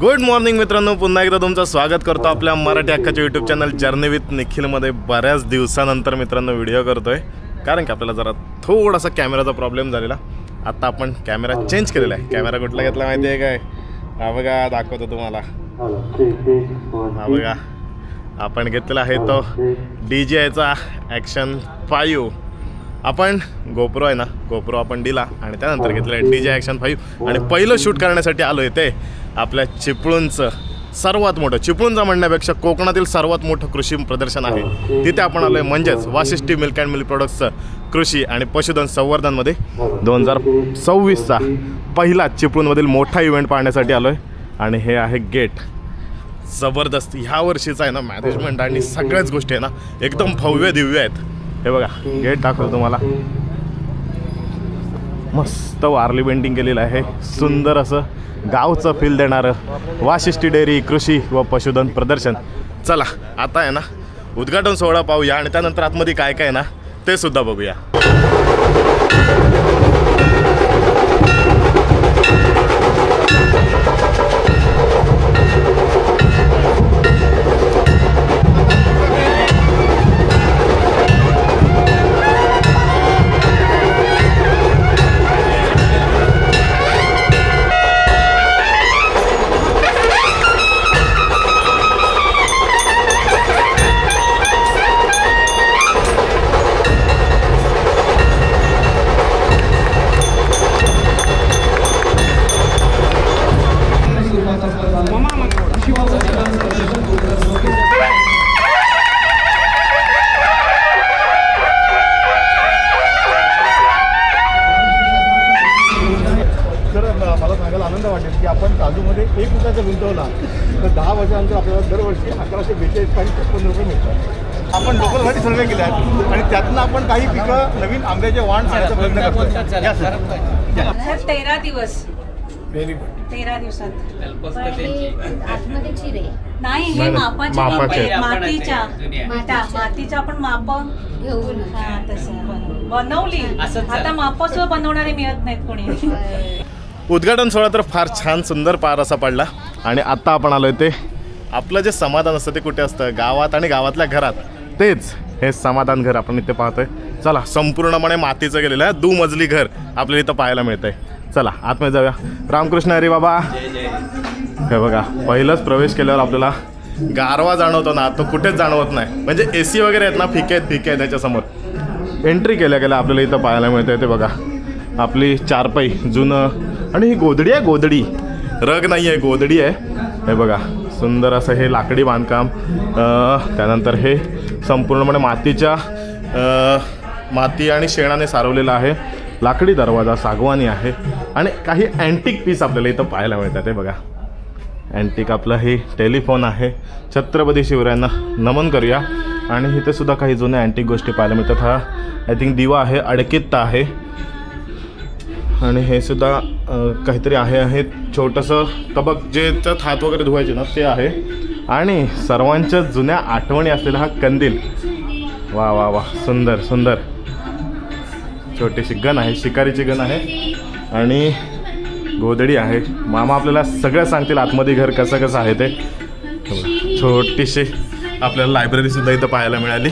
Good morning मित्रांनो पुन्हा एकदा तुमचं स्वागत करतो आपल्या मराठी अख्खाच्या यूट्यूब चॅनल जर्नी विथ निखिलमध्ये बऱ्याच दिवसानंतर मित्रांनो व्हिडिओ करतोय. कारण की आपल्याला जरा थोडासा कॅमेराचा प्रॉब्लेम झालेला. आता आपण कॅमेरा चेंज केलेला आहे. कॅमेरा कुठला घेतला माहिती आहे काय? हा बघा दाखवतो तुम्हाला. हा बघा. आपण घेतलेला आहे तो डी जे आयचा ॲक्शन फाईव्ह आपण गोप्रो आहे ना गोप्रो आपण दिला आणि त्यानंतर घेतलं आहे डी जे ॲक्शन फाईव्ह आणि पहिलं शूट करण्यासाठी आलो आहे ते आपल्या चिपळूणचं सर्वात मोठं चिपळूणचं म्हणण्यापेक्षा कोकणातील सर्वात मोठं कृषी प्रदर्शन आहे. तिथे आपण आलो आहे म्हणजेच वाशिष्ठी मिल्क अँड मिल्क प्रोडक्ट्सचं कृषी आणि पशुधन संवर्धनमध्ये दोन हजार सव्वीसचा पहिला चिपळूणमधील मोठा इव्हेंट पाहण्यासाठी आलो आहे आणि हे आहे गेट. जबरदस्त. ह्या वर्षीचा आहे ना मॅनेजमेंट आणि सगळ्याच गोष्टी आहे ना एकदम भव्य दिव्य आहेत. हे बघा गेट दाखवतो तुम्हाला. मस्त वारली पेंटिंग केलेलं आहे. सुंदर असं गावचं फील देणारं वाशिष्ठी डेअरी कृषी व पशुधन प्रदर्शन. चला आता आहे ना उद्घाटन सोहळा पाहूया आणि त्यानंतर आतमध्ये काय काय आहे ना ते सुद्धा बघूया. आनंद वाटेल की आपण काजूमध्ये एक रुपयाचा गुंतवला तर दहा वर्षानंतर आपल्याला दरवर्षी अकराशे बेचाळीस पॉईंट छप्पन्न रुपये मिळतात. आपण लोकलसाठी सर्वे केले आहेत. आणि त्यातनं आपण काही पिकं नवीन आंब्याचे वाण आणण्याचा प्रयत्न करतो तेरा दिवस. Very good. तेरा दिवसात. नाही हे नाही, मापाचे. मापाचे. नाही, मातीच्या. मातीच्या आपण माप घेऊन हा बनवली. आता माप सुद्धा बनवणारे मिळत नाहीत कोणी. उद्घाटन सोहळा तर फार छान सुंदर पार असा पडला. आणि आत्ता आपण आलो ते आपलं जे समाधान असतं ते कुठे असतं? गावात आणि गावातल्या घरात. तेच हे समाधान घर आपण इथे पाहतोय. चला संपूर्णपणे मातीचं गेलेलं आहे. दुमजली घर आपल्याला इथं पाहायला मिळतंय. चला आतमध्ये जाऊया. रामकृष्ण हरी बाबा. हे बघा पहिलंच प्रवेश केल्यावर आपल्याला गारवा जाणवतो ना तो कुठेच जाणवत नाही. म्हणजे ए सी वगैरे आहेत ना फिके आहेत फिके आहेत त्याच्यासमोर. एंट्री केल्या गेल्या आपल्याला इथं पाहायला मिळतंय ते बघा. आपली चारपाई जुनं आणि ही गोदडी आहे गोदडी रग नाही आहे गोदडी आहे. हे बघा सुंदर असं हे लाकडी बांधकाम. त्यानंतर हे संपूर्णपणे मातीच्या माती आणि शेणाने सारवलेलं आहे. लाकडी दरवाजा सागवानी आहे. आणि काही अँटिक पीस आपल्याला इथं पाहायला मिळतात हे बघा. अँटिक आपलं हे टेलिफोन आहे. छत्रपती शिवरायांना नमन करूया. आणि इथे सुद्धा काही जुन्या अँटिक गोष्टी पाहायला मिळतात. हा आय थिंक दिवा आहे अडकित्ता आहे. आणि हे सुद्धा काहीतरी आहे आहे. छोटंसं कबक जे त्यात हात वगैरे धुवायचे ना ते आहे. आणि सर्वांच्या जुन्या आठवणी असलेला हा कंदील. वा वा वा. सुंदर सुंदर. छोटीशी गन आहे शिकारीची गन आहे. आणि गोदडी आहे. मामा आपल्याला सगळं सांगतील आतमध्ये घर कसं कसं आहे ते. छोटीशी आपल्याला लायब्ररीसुद्धा इथं पाहायला मिळाली.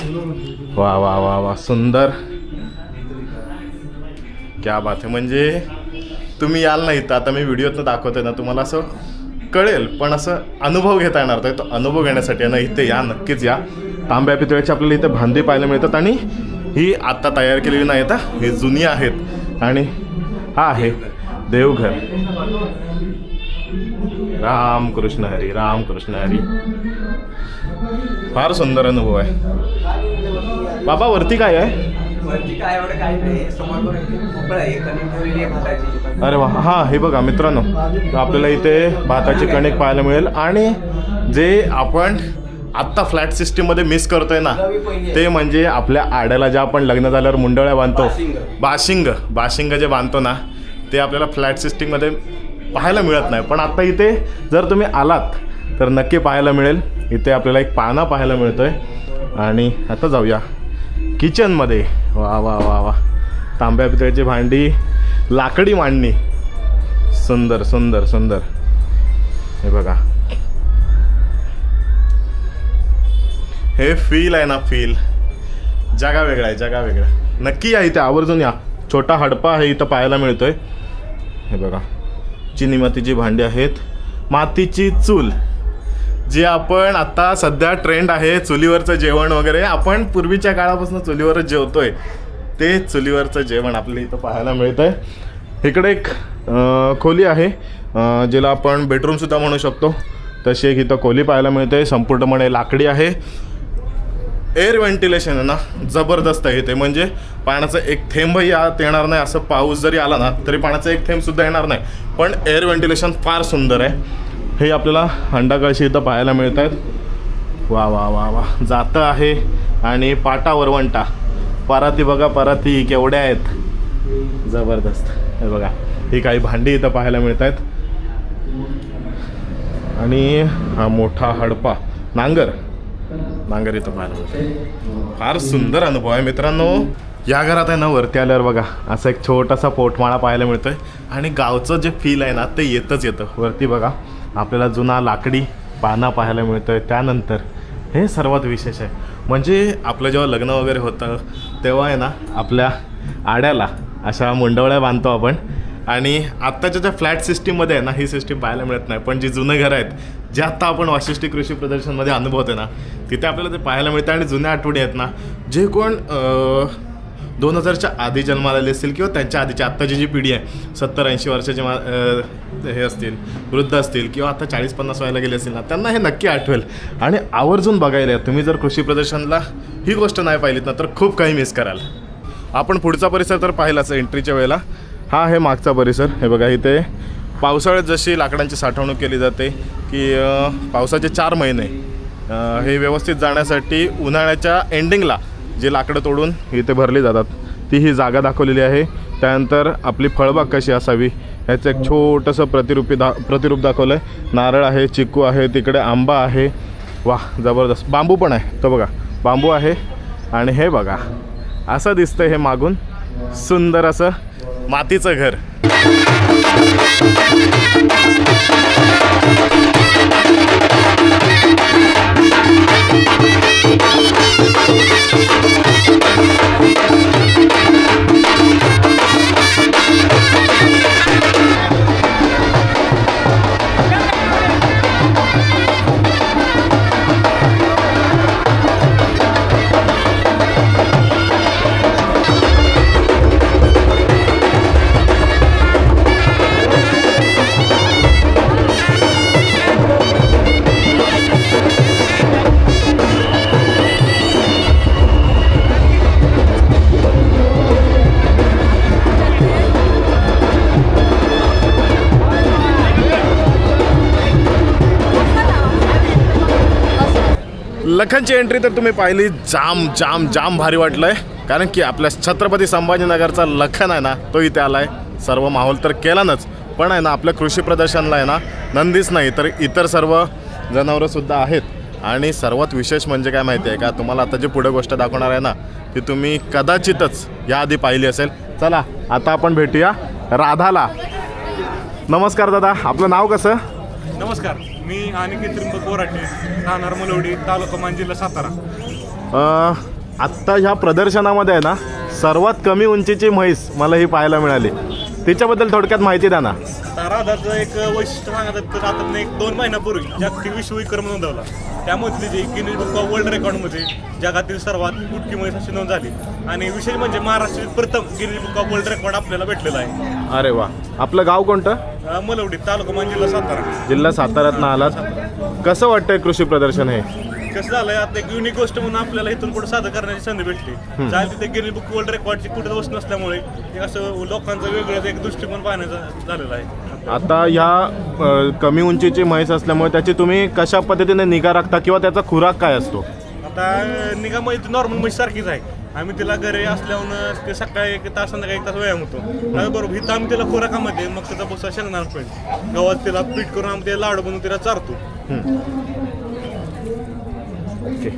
वा वा वा वा. सुंदर. क्या बात आहे म्हणजे तुम्ही याल नाही तर आता मी व्हिडिओतनं दाखवतोय ना तुम्हाला असं कळेल पण असं अनुभव घेता येणार. तर तो अनुभव घेण्यासाठी आहे ना इथे या नक्कीच या. तांब्या पितळ्याची आपल्याला इथे भांडी पाहायला मिळतात आणि ही आत्ता तयार केलेली नाही आता ही जुनी आहेत. आणि हा आहे देवघर. राम कृष्ण हरी राम कृष्ण हरी. फार सुंदर अनुभव आहे. बाबा वरती काय आहे? वरती काय एवढं काही नाही समोर भोपळा आहे कणिक ठेवलेली आहे भाताची अरे वा. हां हे बघा मित्रांनो आपल्याला इथे भाताची कणिक पाहायला मिळेल. आणि जे आपण आत्ता फ्लॅट सिस्टीममध्ये मिस करतोय ना ते म्हणजे आपल्या आड्याला ज्या आपण लग्न झाल्यावर मुंडळ्या बांधतो. बाशिंग. बाशिंग. जे बांधतो ना ते आपल्याला फ्लॅट सिस्टीममध्ये पाहायला मिळत नाही. पण आता इथे जर तुम्ही आलात तर नक्की पाहायला मिळेल. इथे आपल्याला एक पाना पाहायला मिळतोय. आणि आता जाऊया. किचनमध्ये वा वा वा वा. तांब्या पितळ्याची भांडी लाकडी मांडणी. सुंदर सुंदर सुंदर. हे बघा. हे फील आहे ना फील जगा वेगळा आहे जगा वेगळा नक्की या इथे आवर्जून या. छोटा हडपा आहे इथं पाहायला मिळतोय. हे बघा. चिनी मातीची भांडी आहेत. मातीची चूल. जे आपण आता सध्या ट्रेंड आहे चुलीवरचं जेवण वगैरे आपण पूर्वीच्या काळापासून चुलीवरच जेवतोय. ते चुलीवरचं जेवण आपल्याला इथं पाहायला मिळतं आहे इकडे एक खोली आहे ज्याला जिला आपण बेडरूमसुद्धा म्हणू शकतो. तशी एक इथं खोली पाहायला मिळते संपूर्णपणे लाकडी आहे. एअर व्हेंटिलेशन आहे ना जबरदस्त आहे ते. म्हणजे पाण्याचा एक थेंबही आत येणार नाही असं पाऊस जरी आला ना तरी पाण्याचा एक थेंबसुद्धा येणार नाही. पण एअर व्हेंटिलेशन फार सुंदर आहे. हे आपल्याला अंडाकळशी इथं पाहायला मिळत आहेत वा वा वा वा. जातं आहे आणि पाटा वरवंटा. पराती बघा पराती केवढ्या आहेत. जबरदस्त. हे बघा ही काही भांडी इथं पाहायला मिळत आहेत आणि हा मोठा हडपा. नांगर. नांगर इथं पाहायला मिळतो फार सुंदर अनुभव आहे मित्रांनो. या घरात आहे ना वरती आल्यावर बघा असा एक छोटासा पोटमाळा पाहायला मिळतोय. आणि गावचं जे फील आहे ना ते येतच येतं. वरती बघा. आपल्याला जुना लाकडी पाना पाहायला मिळतोय. त्यानंतर हे सर्वात विशेष आहे. म्हणजे आपलं जेव्हा लग्न वगैरे होतं तेव्हा आहे ना आपल्या आड्याला अशा मुंडवळ्या बांधतो आपण. आणि आत्ताच्या ज्या फ्लॅट सिस्टीममध्ये आहे ना ही सिस्टीम पाहायला मिळत नाही. पण जी जुनं घरं आहेत जे आत्ता आपण वाशिष्ठी कृषी प्रदर्शनमध्ये अनुभवतो ना तिथे आपल्याला ते पाहायला मिळतं आणि जुन्या आठवडी आहेत ना जे कोण दोन हजारच्या आधी जन्माला आले असतील किंवा त्यांच्या आधीची. आत्ताची जी पिढी आहे सत्तर ऐंशी वर्षाचे मा हे असतील वृद्ध असतील किंवा आता चाळीस पन्नास व्हायला गेले असतील ना त्यांना हे नक्की आठवेल. आणि आवर्जून बघायला तुम्ही जर कृषी प्रदर्शनला ही गोष्ट नाही पाहिलीत ना तर खूप काही मिस कराल. आपण पुढचा परिसर तर पाहिलाच एंट्रीच्या वेळेला. हा आहे मागचा परिसर. हे बघा इथे पावसाळ्यात जशी लाकडांची साठवणूक केली जाते की पावसाचे चार महिने हे व्यवस्थित जाण्यासाठी उन्हाळ्याच्या एंडिंगला जे लाकडं तोडून इथे भरली जातात. ती ही जागा दाखवलेली आहे. त्यानंतर आपली फळबाग कशी असावी ह्याचं एक छोटंसं प्रतिरूपी दा प्रतिरूप दाखवलं आहे नारळ आहे चिक्कू आहे तिकडे आंबा आहे. वा जबरदस्त. बांबू पण आहे. तो बघा बांबू आहे आणि हे बघा. असं दिसतं हे मागून. सुंदर असं मातीचं घर. Música लखनची एंट्री तर तुम्ही पाहिली. जाम जाम जाम भारी वाटलंय. कारण की आपल्या छत्रपती संभाजीनगरचा लखन आहे ना तो इथे आलाय. सर्व माहोल तर केलानच. पण आहे ना आपल्या कृषी प्रदर्शनला आहे ना नंदीच नाही तर इतर सर्व जनावरंसुद्धा आहेत. आणि सर्वात विशेष म्हणजे काय माहिती आहे का? तुम्हाला आता जी पुढे गोष्ट दाखवणार आहे ना ती तुम्ही कदाचितच याआधी पाहिली असेल. चला आता आपण भेटूया राधाला. नमस्कार दादा आपलं नाव कसं? नमस्कार. मी अनिकेत त्रिंबक बोराटे राहणार मलवडी तालुका मान जिल्हा सातारा. अ, आत्ता ह्या प्रदर्शनामध्ये आहे ना सर्वात कमी उंचीची म्हैस मला ही पाहायला मिळाली. तिच्याबद्दल थोडक्यात माहिती द्या ना. आता राधाचं एक वैशिष्ट्य सांगतात तर आता एक दोन महिन्यापूर्वी जागतिक विश्वविक्रम नोंदवला. त्यामध्ये जे गिनीज बुक ऑफ वर्ल्ड रेकॉर्डमध्ये जगातील सर्वात मोठी म्हैस अशी नोंद झाली. आणि विशेष म्हणजे महाराष्ट्रातील प्रथम Guinness book of world record आपल्याला भेटलेला आहे. अरे वा. आपलं गाव कोणतं? मलवडी तालुका मान जिल्हा सातारा. जिल्हा साताऱ्यातनं आलात. कसं वाटतंय कृषी प्रदर्शन हे? कसं झालंय आता एक युनिक गोष्ट म्हणून आपल्याला इथून पुढे सादर करण्याची संधी भेटली. चाल तिथे गिनी बुक वर्ल्ड रेकॉर्डची कुठे वस्तू नसल्यामुळे एक असं लोकांचं वेगळंच एक दृष्टिकोन पाहण्याचा झालेला आहे. आता ह्या अ, कमी उंचीची म्हैस असल्यामुळे त्याची तुम्ही कशा पद्धतीने निगा राखता किंवा त्याचा खुराक काय असतो? आता निगा ती नॉर्मल म्हशी सारखीच आहे. आम्ही तिला घरी असल्यावर ते सकाळी एक तास संध्याकाळी एक तास व्यायाम होतो. त्याचबरोबर इथं आम्ही तिला खुराकामध्ये मग त्याचा बसा शेंगणार पण गव्हात तिला पीठ करून आम्ही ते लाडू बनवून तिला चारतो. ओके.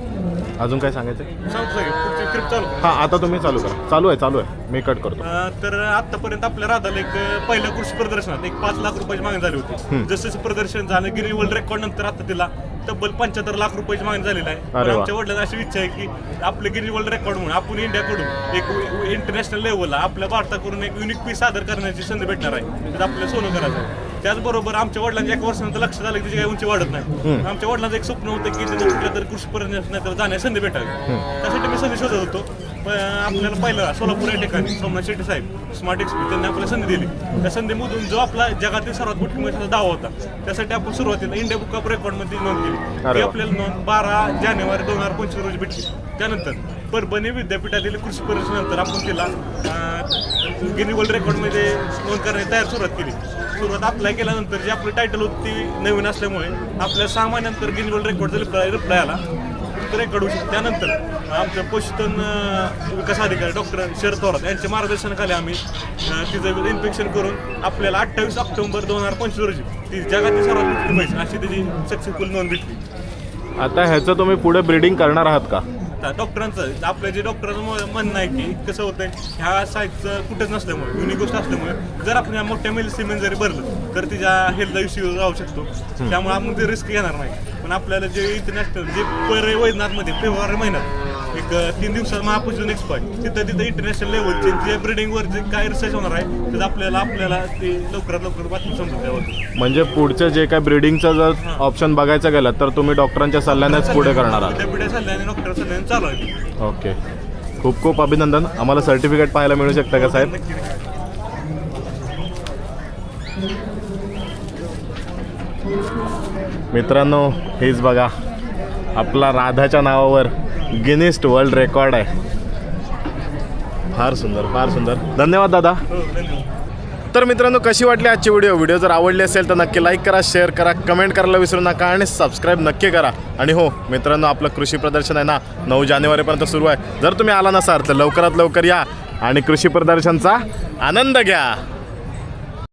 अजून काय सांगायचं सांगतो सगळे. पुढची ट्रिप चालू. हां आता तुम्ही चालू करा. चालू आहे चालू आहे. मी कट करतो. अं, तर आतापर्यंत आपल्या राधाला एक पहिल्या कृषी प्रदर्शनात एक पाच लाख रुपयाची मागणी झाली होती. जसं जसं प्रदर्शन झालं गिरी वर्ल्ड रेकॉर्ड नंतर आता तिला तब्बल पंच्याहत्तर लाख रुपयाची मागणी झालेली आहे पण अरे वा. आमच्या वडिलांना अशी इच्छा आहे की आपले गिरी वर्ल्ड रेकॉर्ड म्हणून आपण इंडियाकडून एक इंटरनॅशनल लेवलला आपल्या भारताकडून एक युनिक पीस सादर करण्याची संधी भेटणार आहे आपल्याला सोनं करायचं आहे. त्याचबरोबर आमच्या वडिलांच्या एक वर्षानंतर लक्षात आलं की त्याची काही उंची वाढत नाही. आमच्या वडिलांचं एक स्वप्न होतं की त्यांना कुठल्या तरी कृषी प्रदर्शनात जाण्याची संधी भेटावी. त्यासाठी मी संधी शोधत होतो. पण आपल्याला पहिलं सोलापूर या ठिकाणी सोमनाथ शेट्टी साहेब स्मार्ट एक्सपी त्यांनी आपल्याला संधी दिली. त्या संधीमधून जो आपला जगातील सर्वात मोठी महिन्याचा दावा होता त्यासाठी आपण सुरुवातीला इंडिया बुक ऑफ रेकॉर्डमध्ये नोंद केली. ती. आपल्याला नोंद बारा जानेवारी दोन हजार पंचवीस रोजी भेटली. त्यानंतर परभणी विद्यापीठातील कृषी परिषदेनंतर आपण तिला गिनी वर्ल्ड रेकॉर्डमध्ये नोंद करण्याची तयार सुरुवात केली. सुरुवात अप्लाय केल्यानंतर जी आपली टायटल होती ती नवीन असल्यामुळे आपल्या सहा महिन्यानंतर Guinness world record reply reply आला. रेकॉर्ड होऊ शकतो. त्यानंतर आमच्या पशुधन विकास अधिकारी डॉक्टर शरद थोरात यांच्या मार्गदर्शनाखाली आम्ही तिचं इन्फेक्शन करून आपल्याला अठ्ठावीस ऑक्टोबर दोन हजार पंचवीस रोजी ती जगातील सर्वात मोठी म्हैस अशी त्याची सक्सेसफुल नोंद भेटली आता ह्याचं तुम्ही पुढे ब्रीडिंग करणार आहात का? आता डॉक्टरांचं आपल्या जे डॉक्टरांचं म्हणणं आहे की कसं होतंय ह्या साईजचं कुठेच नसल्यामुळे युनिक गोष्ट असल्यामुळे जर आपण या मोठ्या मेल सिमेंट जरी भरलं तर तिच्या हेल्थला इश्यू राहू शकतो. त्यामुळे आपण ते रिस्क घेणार नाही. पण आपल्याला जे इंटरनॅशनल जे पर वैद्यनाथमध्ये फेब्रुवारी महिन्यात तीन दिवसात महापुजन एक्सपर्ट तिथं तिथं इंटरनॅशनल लेवलचे जे ब्रिडिंगवर जे काय रिसर्च होणार आहे तर आपल्याला आपल्याला ते लवकरात लवकर बातमी समजून द्यावं म्हणजे पुढचं जे काय ब्रीडिंगचं जर ऑप्शन बघायचं गेलं तर तुम्ही डॉक्टरांच्या सल्ल्यानेच पुढे करणार आहात. विद्यापीठ सल्ल्याने डॉक्टर सल्ल्याने चालू आहे. ओके. खूप खूप अभिनंदन. आम्हाला सर्टिफिकेट पाहायला मिळू शकतं का साहेब. मित्रांनो हेच बघा. आपला राधाच्या नावावर गिनिस्ट वर्ल्ड रेकॉर्ड आहे. फार सुंदर फार सुंदर. धन्यवाद दादा. तर मित्रांनो कशी वाटली आजची व्हिडिओ व्हिडिओ जर आवडली असेल तर नक्की लाईक करा शेअर करा कमेंट करायला विसरू नका आणि सबस्क्राईब नक्की करा. आणि हो मित्रांनो आपलं कृषी प्रदर्शन आहे ना नऊ जानेवारीपर्यंत सुरू आहे. जर तुम्ही आला नसाल तर लवकरात लवकर या आणि कृषी प्रदर्शनचा आनंद घ्या.